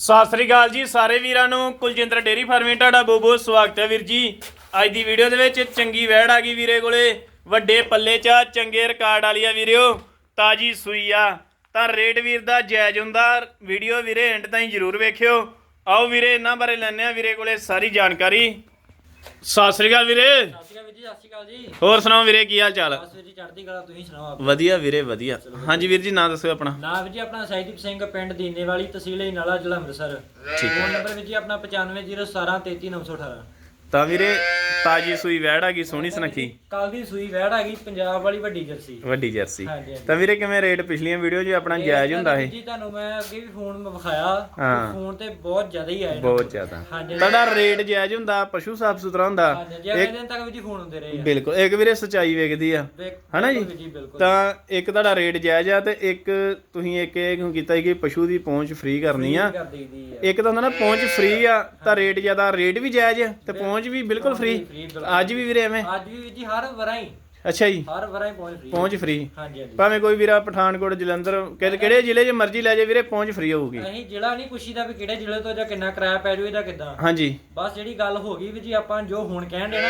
ਸਤਿ ਸ੍ਰੀ ਅਕਾਲ ਜੀ ਸਾਰੇ ਵੀਰਾਂ ਨੂੰ। ਕੁਲਜਿੰਦਰ ਡੇਰੀ ਫਾਰਮਿੰਗ ਤੁਹਾਡਾ ਬਹੁਤ ਬਹੁਤ ਸਵਾਗਤ ਹੈ ਵੀਰ ਜੀ। ਅੱਜ ਦੀ ਵੀਡੀਓ ਦੇ ਵਿੱਚ ਚੰਗੀ ਵੈੜ ਆ ਗਈ ਵੀਰੇ ਕੋਲੇ। ਵੱਡੇ ਪੱਲੇ 'ਚ ਆ, ਚੰਗੇ ਰਿਕਾਰਡ ਵਾਲੀ ਆ ਵੀਰਿਓ। ਤਾਜੀ ਸੂਈ ਆ। ਤਾਂ ਰੇਟ ਵੀਰ ਦਾ ਜਾਇਜ਼ ਹੁੰਦਾ। ਵੀਡੀਓ ਵੀਰੇ ਐਂਡ ਤਾਈਂ ਜਰੂਰ ਵੇਖਿਓ। ਆਓ ਵੀਰੇ ਇਹਨਾਂ ਬਾਰੇ ਲੈਣੇ ਆ ਵੀਰੇ ਕੋਲੇ ਸਾਰੀ ਜਾਣਕਾਰੀ। ਸਤਿ ਸ੍ਰੀ ਅਕਾਲ ਵੀਰੇ। ਸਤਿ ਸ਼੍ਰੀ ਅਕਾਲ ਵੀਰ ਜੀ ਸਤਿ ਸ਼੍ਰੀ ਅਕਾਲ ਜੀ। ਹੋਰ ਸੁਣਾਓ ਵੀਰੇ ਕੀ ਹਾਲ ਚਾਲ? ਬਸ ਵੀਰ ਜੀ ਚੜ੍ਹਦੀ ਕਲਾ ਤੁਸੀਂ ਸੁਣਾਓ ਆਪ ਵਧੀਆ ਵੀਰੇ ਵਧੀਆ। ਹਾਂਜੀ ਵੀਰ ਜੀ ਨਾਂ ਦੱਸੋ ਆਪਣਾ। ਨਾਮ ਵੀਰ ਜੀ ਆਪਣਾ ਸਹਿਦੀਪ ਸਿੰਘ ਪਿੰਡ ਦੀਨੇਵਾਲੀ ਤਹਿਸੀਲ ਇਨਾਲਾ ਜ਼ਿਲ੍ਹਾ ਅੰਮ੍ਰਿਤਸਰ। ਠੀਕ ਫੋਨ ਨੰਬਰ ਵੀਰ ਜੀ ਆਪਣਾ 9501733918 ਤਾਂ ਵੀਰੇ ਤਾਜੀ ਸੂਈ ਵੈੜ ਆ ਗਈ ਸੋਹਣੀ ਸੁਨੱਖੀ। ਕੱਲ ਦੀ ਸੂਈ ਵੈੜ ਆ ਗਈ ਪੰਜਾਬ ਵਾਲੀ ਵੱਡੀ ਜਰਸੀ। ਵੱਡੀ ਜਰਸੀ। ਹਾਂਜੀ ਹਾਂਜੀ। ਤਾਂ ਵੀਰੇ ਕਿਵੇਂ ਰੇਟ ਪਿਛਲੀਆਂ ਵੀਡੀਓ 'ਚ ਆਪਣਾ ਜਾਇਜ਼ ਹੁੰਦਾ ਇਹ? ਜੀ ਤੁਹਾਨੂੰ ਮੈਂ ਅੱਗੇ ਵੀ ਫੋਨ ਵਿਖਾਇਆ ਹਾਂ। ਫੋਨ ਤੇ ਬਹੁਤ ਜ਼ਿਆਦਾ ਹੀ ਨੇ। ਬਹੁਤ ਜ਼ਿਆਦਾ। ਹਾਂਜੀ ਤੁਹਾਡਾ ਰੇਟ ਜਾਇਜ਼ ਹੁੰਦਾ ਪਸ਼ੂ ਸਾਫ਼ ਸੁਥਰਾ ਹੁੰਦਾ। ਹਾਂਜੀ ਜੀ ਅਗਲੇ ਦਿਨ ਤੱਕ ਵੀਰ ਜੀ ਫੋਨ ਹੁੰਦੇ ਰਹੇ ਆ। ਬਿਲਕੁਲ ਇੱਕ ਵੀਰੇ ਸਚਾਈ ਵੇਖਦੀ ਆ। ਵੇਖ- ਹਨਾ ਬਿਲਕੁਲ ਜੀ? ਵੀਰ ਜੀ ਬਿਲਕੁਲ। ਤਾਂ ਇੱਕ ਤੁਹਾਡਾ ਰੇਟ ਜਾਇਜ਼ ਆ ਤੇ ਇੱਕ ਤੁਸੀਂ ਇੱਕ ਇਹ ਕਿਉਂ ਕੀਤਾ ਸੀ ਕਿ ਪਸ਼ੂ ਦੀ ਪਹੁੰਚ ਫ੍ਰੀ ਕਰਨੀ ਆ? ਕਰ ਦਈਦੀ ਆ। ਇੱਕ ਤਾਂ ਹੁੰਦਾ ਨਾ ਪਹੁੰਚ ਫ੍ਰੀ ਆ ਤਾਂ ਰੇਟ ਜ਼ਿਆਦਾ ਰੇਟ ਵੀ ਜਾਇਜ਼ ਆ ਤੇ ਪਹੁੰਚ ਵੀ ਬਿਲਕੁਲ ਫ੍ਰੀ। ਅੱਜ ਵੀ ਵੀਰੇ ਐਵੇਂ? ਅੱਜ ਵੀ ਵੀਰ ਜੀ ਹਰ ਵਰਾਈ ਅੱਛਾ ਜੀ। ਹਰ ਵਰਾਈ ਪਹੁੰਚ ਫ੍ਰੀ ਪਹੁੰਚ ਫ੍ਰੀ ਹਾਂਜੀ ਹਾਂਜੀ। ਭਾਵੇਂ ਕੋਈ ਵੀਰਾ ਪਠਾਨਕੋਟ ਜਲੰਧਰ ਕਿਹੜੇ ਕਿਹੜੇ ਜ਼ਿਲ੍ਹੇ 'ਚ ਮਰਜ਼ੀ ਲੈ ਜਾਏ ਵੀਰੇ ਪਹੁੰਚ ਫ੍ਰੀ ਹੋਊਗੀ। ਅਸੀਂ ਜ਼ਿਲ੍ਹਾ ਨਹੀਂ ਪੁੱਛੀਦਾ ਵੀ ਕਿਹੜੇ ਜ਼ਿਲ੍ਹੇ ਤੋਂ ਜਾਂ ਕਿੰਨਾ ਕਿਰਾਇਆ ਪੈ ਜਾਊ ਇਹਦਾ ਕਿੱਦਾਂ। ਹਾਂਜੀ। ਬਸ ਜਿਹੜੀ ਗੱਲ ਹੋ ਗਈ ਵੀ ਜੀ ਆਪਾਂ ਜੋ ਹੁਣ ਕਹਿਣ ਦੇ ਨਾ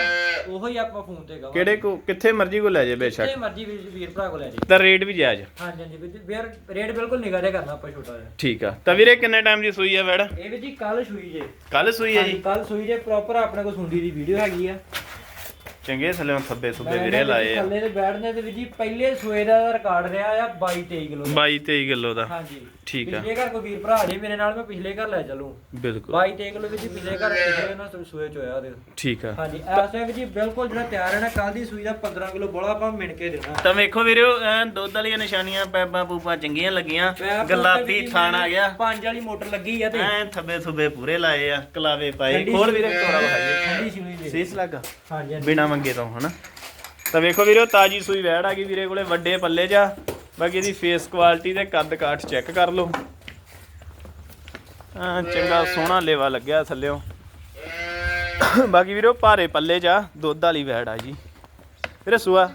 ਉਹੋ ਹੀ ਆਪਾਂ ਫੋਨ ਤੇ ਕਵਾਂਗੇ। ਕਿਹੜੇ ਕੋ ਕਿੱਥੇ ਮਰਜ਼ੀ ਕੋ ਲੈ ਜਾਏ ਬੇਸ਼ੱਕ। ਜਿੱਥੇ ਮਰਜ਼ੀ ਵੀਰ ਵੀਰ ਭਰਾ ਕੋ ਲੈ ਜੀ ਤਾਂ ਰੇਟ ਵੀ ਜਾਇਜ਼ ਹਾਂਜੀ ਹਾਂਜੀ ਵੀਰ ਜੀ ਵੀਰ ਰੇਟ ਬਿਲਕੁਲ ਨਿਗਾਹ ਜਿਹਾ ਕਰਨਾ ਆਪਾਂ ਛੋਟਾ ਜਿਹਾ। ਠੀਕ ਆ। ਤਾਂ ਵੀਰੇ ਕਿੰਨੇ ਟਾਈਮ ਦੀ ਸੂਈ ਆ ਵੈੜ? ਇਹ ਵੀ ਜੀ ਕੱਲ ਸੂਈ ਜੇ। ਕੱਲ ਸੂਈ ਆ ਜੀ। ਕੱਲ ਸੂਈ ਜੇ ਪ੍ਰੋਪਰ ਆਪਣੇ ਕੋਲ ਸੁੰਡੀ ਦੀ ਵੀਡੀਓ ਹੈਗੀ ਆ। ਚੰਗੇ ਥੱਲੇ ਥੱਬੇ ਸੁੱਬੇ ਵੀਰੇ ਲਾਏ ਆ। ਥੱਲੇ ਤੇ ਬੈਠਦੇ ਤੇ ਵੀ ਜੀ ਪਹਿਲੇ ਸੂਏ ਦਾ ਰਿਕਾਰਡ ਰਿਹਾ ਆ 22 23 ਕਿਲੋ 22 23 ਕਿਲੋ ਦਾ। ਹਾਂਜੀ। ਠੀਕ ਆ। ਪਿਛਲੇ ਘਰ ਕੋ ਵੀਰ ਭਰਾ ਜੇ ਮੇਰੇ ਨਾਲ ਮੈਂ ਪਿਛਲੇ ਘਰ ਲੈ ਚੱਲੂ। ਬਿਲਕੁਲ। 22 23 ਕਿਲੋ ਵਿੱਚ ਪਿਛਲੇ ਘਰ ਪਿਛਲੇ ਨਾ ਸੂਏ ਚ ਹੋਇਆ ਉਹਦੇ। ਠੀਕ ਆ। ਹਾਂਜੀ ਐਸ ਟਾਈਮ ਜੀ ਬਿਲਕੁਲ ਜਿਹੜਾ ਤਿਆਰ ਹੈ ਨਾ ਕੱਲ ਦੀ ਸੂਈ ਦਾ 15 ਕਿਲੋ ਬੋਲਾ ਆਪਾਂ ਮਿਣ ਕੇ ਦੇਣਾ। ਤਾਂ ਵੇਖੋ ਐਨ ਦੁੱਧ ਵਾਲੀਆਂ ਨਿਸ਼ਾਨੀਆਂ ਪੈਪਾਂ ਪੂਪਾਂ ਚੰਗੀਆਂ ਲੱਗੀਆਂ ਗੁਲਾਬੀ ਥਾਣ ਆ ਗਿਆ। ਪੰਜ ਵਾਲੀ ਮੋਟਰ ਲੱਗੀ ਆ ਤੇ। ਐਨ ਥੱਬੇ ਥੁੱਬੇ ਪੂਰੇ ਲਾਏ ਆ ਕਲਾਵੇ ਪਾਏ। ਖੋਲ ਵੀਰੇ ਤੋੜਾ ਵਿਖਾਈਏ ਸੀਸ ਲੱਗਾ ਹਾਂਜੀ। ਬਿਨਾ ਮੰਗੇ ਤੋਂ, ਹਨਾ? ਤਾਂ ਵੇਖੋ ਵੀਰੋ, ਤਾਜੀ ਸੂਈ ਵੈੜ ਆ ਗਈ ਵੀਰੇ ਕੋਲੇ, ਵੱਡੇ ਪੱਲੇ ਜਾ ਬਾਕੀ ਇਹਦੀ ਫੇਸ ਕੁਆਲਿਟੀ ਤੇ ਕੱਦ ਕਾਠ ਚੈੱਕ ਕਰ ਲਓ। ਆ ਚੰਗਾ ਸੋਹਣਾ ਲੇਵਾ ਲੱਗਿਆ ਥੱਲਿਓ। ਬਾਕੀ ਵੀਰੋ, ਭਾਰੇ ਪੱਲੇ ਜਾ ਦੁੱਧ ਵਾਲੀ ਵੈੜ ਆ ਜੀ। ਵੀਰੇ, ਸੂਆ?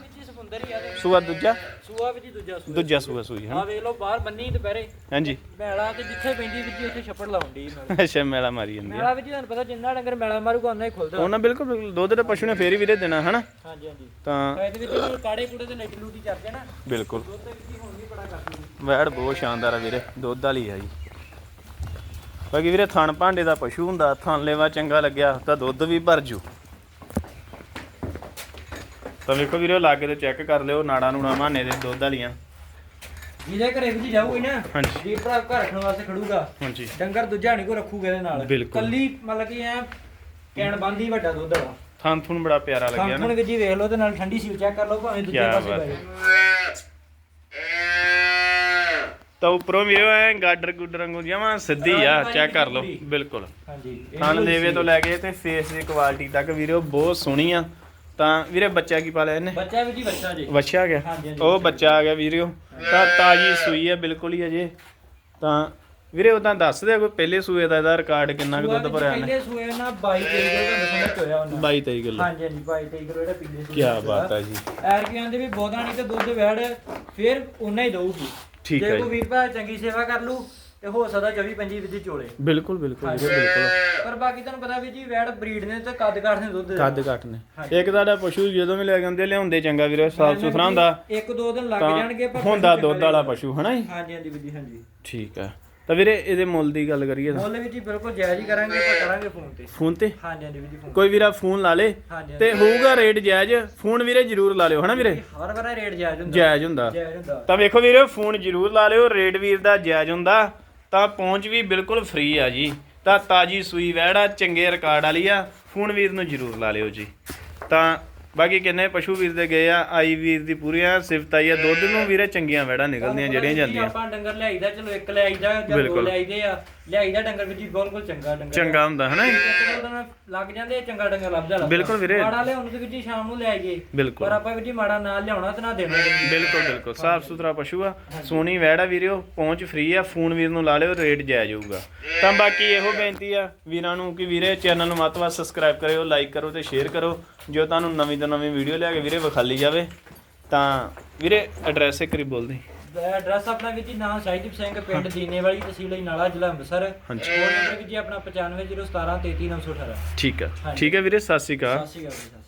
ਸੂਆ ਦੂਜਾ? ਸੂਆ ਵੀ ਜੀ ਦੂਜਾ ਸੂਆ। ਦੂਜਾ ਸੂਆ ਸੂਈ ਆ ਹਾਂ ਵੇਖ ਲਓ ਬਾਹਰ ਬੰਨੀ ਦੁਪਹਿਰੇ। ਹਾਂਜੀ। ਮੈਲਾ ਤੇ ਜਿੱਥੇ ਪੈਂਦੀ ਵੀ ਜੀ ਉੱਥੇ ਛੱਪੜ ਲਾਉਂਦੀ ਨਾਲ ਅੱਛਾ ਮੇਲਾ ਮਾਰੀ ਜਾਂਦੀ ਆ। ਮੈਲਾ ਵੀ ਜੀ ਤੁਹਾਨੂੰ ਪਤਾ ਜਿੰਨਾ ਡੰਗਰ ਮੈਲਾ ਮਾਰੂਗਾ ਉਹਨਾਂ ਹੀ ਖੁੱਲਦਾ। ਉਹਨਾਂ ਬਿਲਕੁਲ ਬਿਲਕੁਲ ਦੁੱਧ ਤੇ ਪਸ਼ੂ ਨੇ ਫੇਰ ਹੀ ਵੀਰੇ ਦੇਣਾ ਹਨਾ ਹਾਂਜੀ ਹਾਂਜੀ। ਤਾਂ ਇਹਦੇ ਵਿੱਚ ਕਾੜੇ ਕੂੜੇ ਤੇ ਲੈਟ ਲੂਟੀ ਚੱਲਦੇ ਨਾ ਬਿਲਕੁਲ। ਦੁੱਧ ਤੇ ਵੀ ਹੁਣ ਵੀ ਬੜਾ ਕਰਦੀ ਵੈੜ ਬਹੁਤ ਸ਼ਾਨਦਾਰ ਆ ਵੀਰੇ ਦੁੱਧ ਵਾਲੀ ਆ ਜੀ। ਬਾਕੀ ਵੀਰੇ ਥਣ ਭਾਂਡੇ ਦਾ ਪਸ਼ੂ ਹੁੰਦਾ ਥਣ ਲੈਵਾ ਚੰਗਾ ਲੱਗਿਆ ਤਾਂ ਦੁੱਧ ਵੀ ਭਰ ਜੂ। ਤਾਂ ਵੇਖੋ ਵੀਰੇ ਲਾਗੇ ਤੇ ਚੈੱਕ ਕਰ ਲਿਓ ਨਾੜਾ ਨੂੜਾ ਮਾਨੇ ਦੇ ਦੁੱਧ ਵਾਲੀਆਂ। ਜਿਹਦੇ ਘਰੇ ਵੀ ਜੀ ਜਾਊਗੀ ਨਾ ਹਾਂਜੀ। ਵੀਰ ਭਰਾ ਘਰ ਰੱਖਣ ਵਾਸਤੇ ਖੜੂਗਾ। ਹਾਂਜੀ। ਡੰਗਰ ਦੂਜਾ ਨਹੀਂ ਕੋ ਰੱਖੂਗਾ ਇਹਦੇ ਨਾਲ। ਬਿਲਕੁਲ। ਕੱਲੀ ਮਤਲਬ ਕਿ ਐ ਕੈਣ ਬੰਦੀ ਵੱਡਾ ਦੁੱਧ ਵਾਲਾ। ਥਣ ਥੁਣ ਬੜਾ ਪਿਆਰਾ ਲੱਗਿਆ ਨਾ। ਵੀ ਜੀ ਵੇਖ ਲਓ ਤੇ ਨਾਲ ਠੰਡੀ ਸੀਲ ਚੈੱਕ ਕਰ ਲਓ ਭਾਵੇਂ ਦੂਜੇ ਕਿਆ ਪਾਸੇ ਬਾਤ ਹੈ। ਤਾਂ ਉੱਪਰੋਂ ਵੀਰੇ ਐ ਗਾਡਰ ਗੁੱਡਰ ਵਾਂਗੂ ਜਮਾ ਸਿੱਧੀ ਆ ਚੈੱਕ ਕਰ ਲਓ। ਬਿਲਕੁਲ। ਹਾਂਜੀ ਇਹ ਥਣ ਵੀ ਲੇਵੇ ਤੋਂ ਲੈ ਕੇ ਤੇ ਫੇਸ ਦੀ ਕੁਆਲਿਟੀ ਤੱਕ ਵੀਰੇ ਬਹੁਤ ਸੋਹਣੀ ਆ। ਤਾਂ ਵੀਰੇ ਬੱਚਾ ਕੀ ਪਾਲਿਆ ਇਹਨੇ? ਬੱਚਾ ਵੀ ਜੀ ਬੱਚਾ ਜੀ। ਆ ਗਿਆ? ਹਾਂਜੀ, ਹਾਂਜੀ, ਉਹ ਬੱਚਾ ਆ ਗਿਆ ਵੀਰਿਓ ਤਾਂ ਤਾਜੀ ਸੂਈ ਹੈ ਬਿਲਕੁਲ ਹੀ ਅਜੇ ਤਾਂ ਵੀਰੇ ਉਹ ਤਾਂ ਦੱਸ ਦੇ ਕੋਈ ਪਹਿਲੇ ਸੂਏ ਦਾ ਇਹਦਾ ਰਿਕਾਰਡ ਕਿੰਨਾ ਕੁ ਦੁੱਧ ਭਰਿਆ ਨੇ ਪਹਿਲੇ ਸੂਏ ਨਾ 22 23 ਕਿਲੋ ਦਾ ਦਸਮਾ ਚੋਇਆ ਉਹਨਾਂ। 22 23 ਕਿਲੋ। ਹਾਂਜੀ ਹਾਂਜੀ 22 23 ਕਿਲੋ ਜਿਹੜਾ ਪਿਛਲੇ ਸੂਏ ਕੀ ਬਾਤ ਆ ਜੀ। ਐਰਕੀਆਂ ਦੇ ਵੀ ਬਹੁਤਾ ਨਹੀਂ ਤੇ ਦੁੱਧ ਵੈੜ ਫਿਰ ਉਨਾ ਹੀ ਦਊਗੀ। ਠੀਕ ਹੈ ਜੇ ਜੀ ਕੋਈ ਵੀਰ ਭਰਾ ਚੰਗੀ ਸੇਵਾ ਕਰ ਲੂ ਤੇ ਹੋ ਸਕਦਾ 24 25 ਵਿੱਚ ਚੋਲੇ। ਬਿਲਕੁਲ ਬਿਲਕੁਲ ਵੀਰੇ ਬਿਲਕੁਲ। ਪਰ ਬਾਕੀ ਤੁਹਾਨੂੰ ਪਤਾ ਵੀ ਜੀ ਵੈੜ ਬਰੀਡ ਨੇ ਤੇ ਕੱਦ ਕਾਠ ਨੇ ਦੁੱਧ ਕੱਦ ਘੱਟ ਨੇ। ਇੱਕ ਤੁਹਾਡਾ ਪਸ਼ੂ ਜਦੋਂ ਵੀ ਲੈ ਆਉਂਦੇ ਲਿਆਉਂਦੇ ਚੰਗਾ ਵੀਰੇ ਸਾਫ਼ ਸੁਥਰਾ ਹੁੰਦਾ। ਇੱਕ ਦੋ ਦਿਨ ਲੱਗ ਤਾਂ ਜਾਣਗੇ ਪਰ ਹੁੰਦਾ ਦੁੱਧ ਵਾਲਾ ਪਸ਼ੂ ਹਨਾ ਜੀ? ਹਾਂਜੀ ਹਾਂਜੀ ਵੀਰ ਜੀ ਹਾਂਜੀ। ਠੀਕ ਆ ਤਾਂ ਵੀਰੇ ਇਹਦੇ ਮੁੱਲ ਦੀ ਗੱਲ ਕਰੀਏ ਤਾਂ। ਮੁੱਲ ਵੀ ਜੀ ਬਿਲਕੁਲ ਜਾਇਜ਼ ਹੀ ਕਰਾਂਗੇ ਪਰ ਕਰਾਂਗੇ ਫੋਨ ਤੇ। ਫੋਨ ਤੇ? ਹਾਂਜੀ ਹਾਂਜੀ ਵੀਰ ਜੀ ਫੋਨ ਕੋਈ ਵੀਰਾ ਫੋਨ ਲਾ ਲੇ ਹਾਂਜੀ ਤੇ ਹੋਊਗਾ ਰੇਟ ਜਾਇਜ਼। ਫੋਨ ਵੀਰੇ ਜ਼ਰੂਰ ਲਾ ਲਿਓ ਹਨਾ ਵੀਰੇ? ਹਰ ਵਾਰ ਰੇਟ ਜਾਇਜ਼ ਹੁੰਦਾ। ਜਾਇਜ਼ ਹੁੰਦਾ। ਜਾਇਜ਼ ਹੁੰਦਾ। ਤਾਂ ਵੇਖੋ ਵੀਰੇ ਫੋਨ ਜ਼ਰੂਰ ਲਾ ਲਿਓ ਰੇਟ ਵੀਰ ਦਾ ਜਾਇਜ਼ ਹੁੰਦਾ। ਤਾਂ ਪਹੁੰਚ ਵੀ ਬਿਲਕੁਲ ਫ੍ਰੀ ਆ ਜੀ। ਤਾਂ ਤਾਜੀ ਸੂਈ ਆ ਚੰਗੇ ਰਿਕਾਰਡ ਵਾਲੀ ਆ ਫੋਨ ਵੀਰ ਨੂੰ ਜ਼ਰੂਰ ਲਾ ਲਿਓ ਜੀ। ਤਾਂ ਬਾਕੀ ਕਿੰਨੇ ਪਸ਼ੂ ਵੀਰ ਦੇ ਗਏ ਆ ਆਈ ਵੀਰ ਦੀ ਪੂਰੀਆਂ ਸਿਫਤ ਆਈ ਆ ਦੁੱਧ ਨੂੰ ਵੀਰੇ ਚੰਗੀਆਂ ਵੈੜਾਂ ਨਿਕਲਦੀਆਂ ਜਿਹੜੀਆਂ ਜਾਂਦੀਆਂ। ਆਪਾਂ ਡੰਗਰ ਲਿਆਈਦਾ ਚਲੋ ਇੱਕ ਲਿਆਈਦਾ ਜਾਂ ਦੋ ਬਿਲਕੁਲ। ਲਿਆਈਦੇ ਆ। ਲਿਆਈਦਾ ਡੰਗਰ ਵੀ ਜੀ ਬਿਲਕੁਲ ਚੰਗਾ ਡੰਗਰ ਚੰਗਾ ਹੁੰਦਾ ਹਨਾ ਇੱਕ ਦੋ ਦਿਨ ਲੱਗ ਜਾਂਦੇ ਚੰਗਾ ਡੰਗਰ ਲੱਭਦਾ ਲੱਭਦਾ ਬਿਲਕੁਲ ਵੀਰੇ। ਮਾੜਾ ਲਿਆਉਣ ਤੇ ਵੀ ਜੀ ਸ਼ਾਮ ਨੂੰ ਲੈ ਬਿਲਕੁਲ। ਪਰ ਆਪਾਂ ਵੀ ਜੀ ਮਾੜਾ ਨਾਲ ਲਿਆਉਣਾ ਤੇ ਨਾ ਦੇਣਾ। ਬਿਲਕੁਲ ਬਿਲਕੁਲ। ਸਾਫ਼ ਸੁਥਰਾ ਪਸ਼ੂ ਆ। ਸੋਹਣੀ ਵੈੜ ਵੀਰਿਓ ਪਹੁੰਚ ਫ੍ਰੀ ਆ। ਫੋਨ ਵੀਰ ਨੂੰ ਲਾ ਲਿਓ ਰੇਟ ਜਾਇਜ਼ ਹੋਊਗਾ। ਤਾਂ ਬਾਕੀ ਇਹੋ ਬੇਨਤੀ ਆ ਵੀਰਾਂ ਨੂੰ ਕਿ ਵੀਰੇ ਚੈਨਲ ਨੂੰ ਮਤਵਾ ਸਬਸਕ੍ਰਾਈਬ ਕਰਿਓ ਲਾਈਕ ਕਰੋ ਤੇ ਸ਼ੇਅਰ ਕਰੋ। ਜੋ ਤੁਹਾਨੂੰ ਨਵੀਂ ਤੋਂ ਨਵੀਂ ਵੀਡੀਓ ਲਿਆ ਕੇ ਵੀਰੇ ਵਿਖਾਲੀ ਜਾਵੇ ਤਾਂ ਵੀਰੇ ਐਡਰੈਸ ਇੱਕ ਵਾਰੀ ਬੋਲ ਦੇ ਐਡਰੈਸ ਆਪਣਾ ਵੀਰ ਜੀ ਨਾਮ ਸ਼ਾਹਿਦੀਪ ਸਿੰਘ ਪਿੰਡ ਦੀਨੇ ਵਾਲੀ ਤਹਿਸੀਲ ਨਾਲਾ ਜ਼ਿਲ੍ਹਾ ਅੰਮ੍ਰਿਤਸਰ। ਹਾਂਜੀ। ਫੋਨ ਨੰਬਰ ਵੀਰ ਜੀ ਆਪਣਾ 9501733918 ਠੀਕ ਆ। ਠੀਕ ਹੈ ਵੀਰੇ ਸਤਿ ਸ਼੍ਰੀ ਅਕਾਲ। ਸਤਿ ਸ਼੍ਰੀ ਅਕਾਲ ਜੀ, ਸਤਿ ਸ਼੍ਰੀ ਅਕਾਲ।